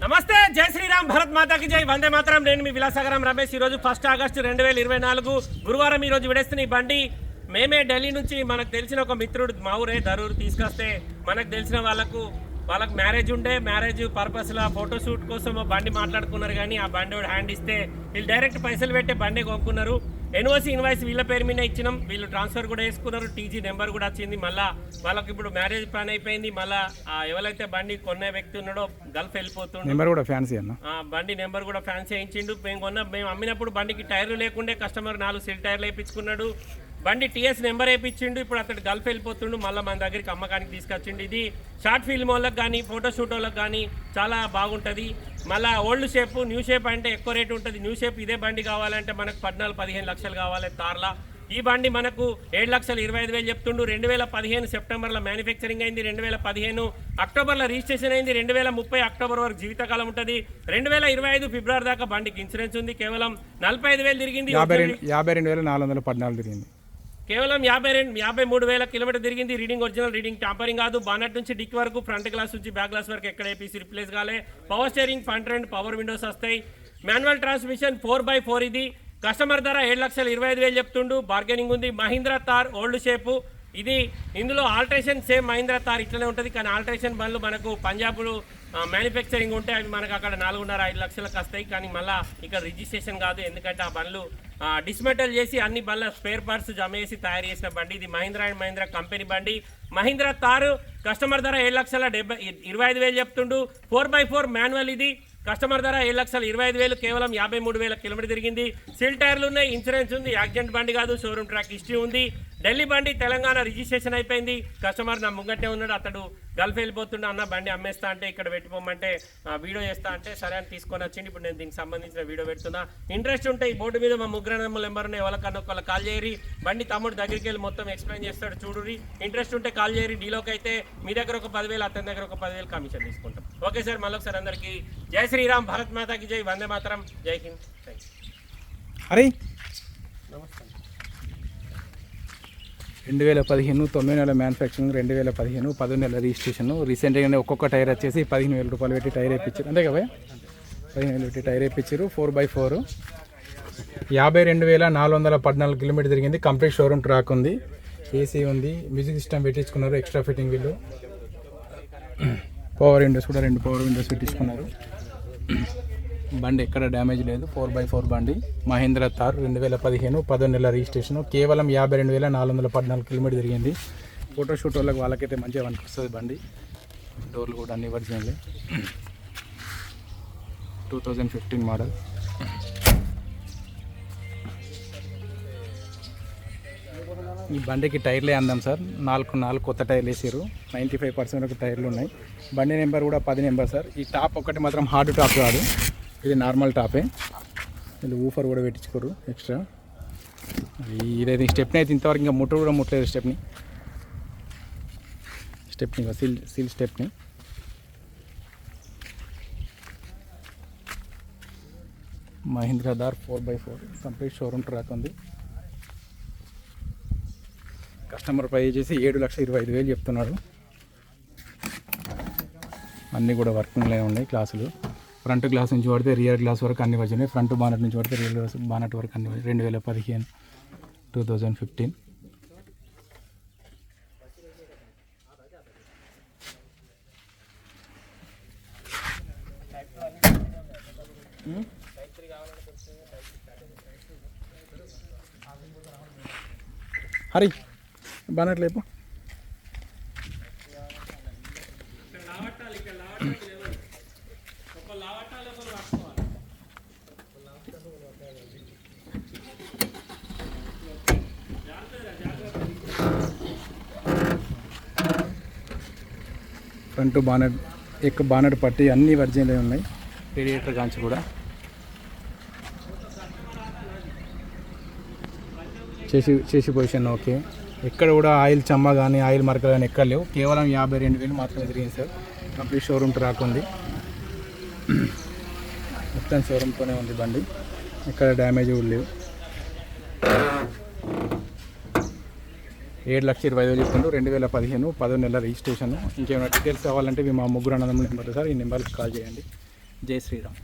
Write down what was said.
నమస్తే జై శ్రీరామ్ భరత్ మాతాకి జై. వందే మాత్రం. నేను మీ విలాసాగరం రమేష్. ఈ రోజు ఫస్ట్ ఆగస్టు రెండు వేల ఇరవై నాలుగు గురువారం ఈరోజు విడేస్తున్న ఈ బండి మేమే ఢిల్లీ నుంచి మనకు తెలిసిన ఒక మిత్రుడు మా ఊరే దరూరు తీసుకొస్తే మనకు తెలిసిన వాళ్ళకు వాళ్ళకి మ్యారేజ్ ఉండే మ్యారేజ్ పర్పస్లో ఫోటోషూట్ కోసం బండి మాట్లాడుకున్నారు కానీ ఆ బండి హ్యాండ్ ఇస్తే వీళ్ళు డైరెక్ట్ పైసలు పెట్టే బండి కొనుక్కున్నారు. ఎన్ఓసి ఇన్వాయిస్ వీళ్ళ పేరు మీద ఇచ్చినాం. వీళ్ళు ట్రాన్స్ఫర్ కూడా వేసుకున్నారు. టీజీ నెంబర్ కూడా వచ్చింది. మళ్ళా వాళ్ళకి ఇప్పుడు మ్యారేజ్ ప్లాన్ అయిపోయింది. మళ్ళా ఎవరైతే బండి కొనే వ్యక్తి ఉన్నాడో గల్ఫ్ వెళ్ళిపోతుండో. నెంబర్ కూడా ఫ్యాన్సీ అన్న. ఆ బండి నెంబర్ కూడా ఫ్యాన్సీ వేయించిండు. మేము కొన్న. మేము అమ్మినప్పుడు బండికి టైర్లు లేకుండే కస్టమర్ నాలుగు సిల్ టైర్లు వేయించుకున్నాడు. బండి టీఎస్ నెంబర్ వేయించిండు ఇప్పుడు అతడు గల్ఫ్ వెళ్ళిపోతుండు మళ్ళీ మన దగ్గరికి అమ్మకానికి తీసుకొచ్చిండు. ఇది షార్ట్ ఫిల్మ్ వాళ్ళకి కానీ ఫోటో షూట్ వాళ్ళకి కానీ చాలా బాగుంటుంది. మళ్ళీ ఓల్డ్ షేప్ న్యూ షేప్ అంటే ఎక్కువ రేటు ఉంటుంది. న్యూ షేప్ ఇదే బండి కావాలంటే మనకు పద్నాలుగు పదిహేను లక్షలు కావాలి తార్లా. ఈ బండి మనకు ఏడు లక్షల ఇరవై ఐదు వేలు చెప్తుండు. రెండు వేల పదిహేను సెప్టెంబర్లో మ్యానుఫ్యాక్చరింగ్ అయింది రెండు వేల పదిహేను అక్టోబర్లో రిజిస్ట్రేషన్ అయింది రెండు వేల ముప్పై అక్టోబర్ వరకు జీవితకాలం ఉంటుంది. రెండు వేల ఇరవై ఐదు ఫిబ్రవరి దాకా బండికి ఇన్సూరెన్స్ ఉంది. కేవలం నలభై ఐదు వేలు తిరిగింది. యాభై రెండు వేల నాలుగు వందల పద్నాలుగు తిరిగింది. కేవలం యాభై రెండు యాభై మూడు వేల కిలోమీటర్ తిరిగింది రీడింగ్ ఒరిజినల్ రీడింగ్ టాంపరింగ్ కాదు. బానట్ నుంచి డిక్ వరకు ఫ్రంట్ గ్లాస్ నుంచి బ్యాక్ గ్లాస్ వరకు ఎక్కడ ఏపీసీ రిప్లేస్ కాలే. Power steering front and power windows వస్తాయి. Manual transmission four by four ఇది. కస్టమర్ ధర ఏడు లక్షల ఇరవై ఐదు వేలు చెప్తుండు. బార్గెనింగ్ ఉంది. మహీంద్రా తార్ ఓల్డ్ షేపు ఇది ఇందులో ఆల్ట్రేషన్ సేమ్ మహీంద్రా తార్ ఇట్లనే ఉంటుంది కానీ ఆల్ట్రేషన్ బండ్లు మనకు పంజాబ్లో మ్యానుఫ్యాక్చరింగ్ ఉంటే అవి మనకు అక్కడ నాలుగున్నర ఐదు లక్షలకు వస్తాయి కానీ మళ్ళీ ఇక్కడ రిజిస్ట్రేషన్ కాదు. ఎందుకంటే ఆ బండ్లు డిస్మెటల్ చేసి అన్ని బండ్ల స్పేర్ పార్ట్స్ జమ చేసి తయారు చేసిన బండి ఇది. మహీంద్రా అండ్ మహీంద్రా కంపెనీ బండి. మహీంద్రా తారు కస్టమర్ ధర ఏడు లక్షల డెబ్బై ఇరవై ఐదు వేలు చెప్తుండు. ఫోర్ బై ఫోర్ మాన్యువల్ ఇది. కస్టమర్ ధర ఏడు లక్షల ఇరవై ఐదు వేలు కేవలం యాభై మూడు వేల కిలోమీటర్ తిరిగింది. సిల్ టైర్లు ఉన్నాయి ఇన్సూరెన్స్ ఉంది యాక్సిడెంట్ బండి కాదు షోరూమ్ ట్రాక్ హిస్టరీ ఉంది. ఢిల్లీ బండి తెలంగాణ రిజిస్ట్రేషన్ అయిపోయింది. కస్టమర్ నా ముంగట్టే ఉన్నాడు. అతడు గల్ఫ్ వెళ్ళిపోతుండే. అన్న బండి అమ్మేస్తా అంటే ఇక్కడ పెట్టిపోమంటే వీడియో చేస్తా అంటే సరే అని తీసుకొని వచ్చింది ఇప్పుడు నేను దీనికి సంబంధించిన వీడియో పెడుతున్నా. ఇంట్రెస్ట్ ఉంటే ఈ బోర్డు మీద మా ముగ్గురు నెంబర్ ఎవరికన్నా ఒకళ్ళ కాల్ చేయరి బండి తమ్ముడు దగ్గరికి వెళ్ళి మొత్తం ఎక్స్ప్లెయిన్ చేస్తాడు. చూడురి ఇంట్రెస్ట్ ఉంటే కాల్ చేయరి డీలోకి అయితే మీ దగ్గర ఒక పదివేలు అతని దగ్గర ఒక పదివేలు కమిషన్ తీసుకుంటాం. ఓకే సార్ మళ్ళొకసారి అందరికీ జై శ్రీరామ్. భారత్ మాతాకి జై. వందే మాతరం. జై హింద్. థ్యాంక్ యూ అరే! రెండు వేల పదిహేను తొమ్మిది నెలల మ్యానుఫ్యాక్చరింగ్ రెండు వేల పదిహేను పదో నెలల రిజిస్ట్రేషన్. రీసెంట్గానే ఒక్కొక్క టైర్ వచ్చేసి పదిహేను వేల రూపాయలు పెట్టి టైర్ వేయించారు అంతే కదా పదిహేను వేలు పెట్టి టైర్ వేయించారు ఫోర్ బై ఫోర్. యాభై రెండు వేల నాలుగు వందల పద్నాలుగు కిలోమీటర్ తిరిగింది కంప్లీట్ షోరూమ్ ట్రాక్ ఉంది. ఏసీ ఉంది. మ్యూజిక్ సిస్టమ్ పెట్టించుకున్నారు. ఎక్స్ట్రా ఫిట్టింగ్ వీళ్ళు. పవర్ విండోస్ కూడా రెండు పవర్ విండోస్ పెట్టించుకున్నారు. బండి ఎక్కడ డ్యామేజ్ లేదు. ఫోర్ బై ఫోర్ బండి. మహేంద్ర తార్ రెండు వేల పదిహేను పదో నెలల రిజిస్ట్రేషన్. కేవలం యాభై రెండు వేల నాలుగు వందల పద్నాలుగు కిలోమీటర్ తిరిగింది. ఫోటోషూట్ వాళ్ళకి వాళ్ళకైతే మంచిగా అనిపిస్తుంది బండి. డోర్లు కూడా అన్ని original two thousand fifteen model. ఈ బండికి టైర్లే అందాం సార్. నాలుగు నాలుగు కొత్త టైర్లు వేసారు నైంటీ ఫైవ్ పర్సెంట్ టైర్లు ఉన్నాయి. బండి నెంబర్ కూడా పది నెంబర్ సార్. ఈ టాప్ ఒకటి మాత్రం హార్డ్ టాప్ కాదు. ఇది నార్మల్ టాపే. వీళ్ళు ఊఫర్ కూడా పెట్టించుకోరు ఎక్స్ట్రా ఈ- ఇదైతే స్టెప్ని అయితే ఇంతవరకు ఇంకా ముట్టు కూడా ముట్టలేదు stepney. Stepney seal seal stepney. Mahindra Thar four by four complete showroom track ఉంది. కస్టమర్ పై చేసి ఏడు లక్షల ఇరవై ఐదు వేలు చెప్తున్నాడు. అన్నీ కూడా వర్కింగ్లో ఉన్నాయి క్లాసులు. ఫ్రంట్ గ్లాస్ నుంచి పడితే రియర్ గ్లాస్ వరకు అన్ని వచ్చినాయి ఫ్రంట్ బానట్ నుంచి పడితే రియర్ గ్లాస్ బానట్ వరకు అన్ని వచ్చినాయి. రెండు వేల పదిహేను two thousand fifteen. Hari bonnet లేపు. ఫ్రంట్ బానట్ ఎక్క బానెడ్ పట్టి అన్ని వర్జిన్లే ఉన్నాయి. రేడియేటర్ కాంచి కూడా. చేసి చేసి పొజిషన్ ఓకే. ఎక్కడ కూడా ఆయిల్ చెమ్మ కానీ ఆయిల్ మరకలు కానీ ఎక్కడ లేవు. కేవలం యాభై రెండు వేలు మాత్రమే తిరిగింది సార్. కంప్లీట్ షోరూమ్ ట్రాక్ ఉంది మొత్తం షోరూమ్తోనే ఉంది బండి. ఎక్కడ డ్యామేజ్ కూడా లేవు. ఏడు లక్షల ఇరవై ఐదు వేలు చెప్తుండ్రు. రెండు వేల పదిహేను పదో నెల రిజిస్ట్రేషన్. ఇంకేమైనా డీటెయిల్స్ కావాలంటే మీ మా ముగ్గురు అన్నదమ్ముల నెంబర్ సార్ ఈ నెంబర్కి కాల్ చేయండి. జై శ్రీరామ్.